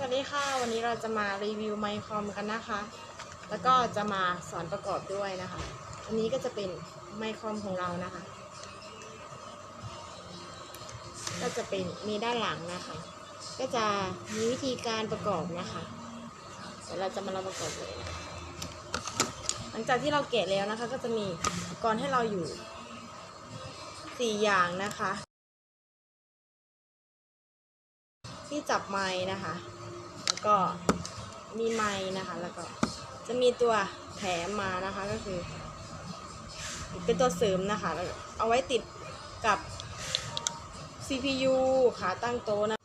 สวัสดีค่ะ วันนี้เราจะมารีวิวไมค์คอมกันนะคะ แล้วก็จะมาสอนประกอบด้วยนะคะ อันนี้ก็จะเป็นไมค์คอมของเรานะคะ ก็จะเป็นมีด้านหลังนะคะ ก็จะมีวิธีการประกอบนะคะเดี๋ยวเราจะมาเราประกอบเลยนะคะหลังจากที่เราแกะแล้วนะคะ ก็จะมีอุปกรณ์ให้เราอยู่สี่อย่างนะคะที่จับไม้นะคะ แล้วก็มีไม้นะคะ แล้วก็จะมีตัวแถมมานะคะก็คือ เป็นตัวเสริมนะคะแล้วเอาไว้ติดกับ CPU ขาตั้งโต๊ะนะ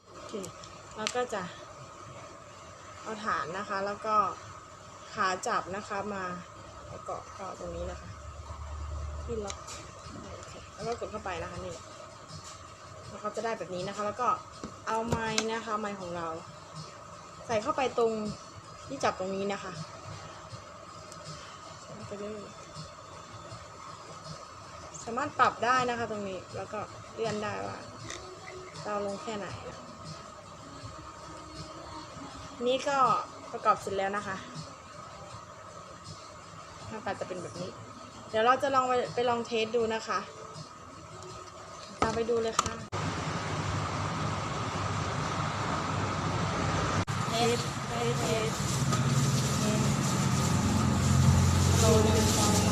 แล้วก็จะเอาฐานนะคะ แล้วก็ขาจับนะคะมาแล้วก็ก็ตรงนี้นะคะที่ล็อกแล้วก็กดเข้าไปนะคะนี่แล้วเขาจะได้แบบนี้นะคะ แล้วก็เอาไม้นะคะไม้ของเรา ใส่เข้าไปตรงที่จับตรงนี้นะคะสาไปเลยสามารถปรับได้นะคะตรงนี้แล้วก็เลื่อนได้ว่าเราลงแค่ไหนนะนี่ก็ประกอบเสร็จแล้วนะคะหน้าตาจะเป็นแบบนี้ เดี๋ยวเราจะลองไปไปลองเทสดูนะคะ ตามไปดูเลยค่ะ เทสเ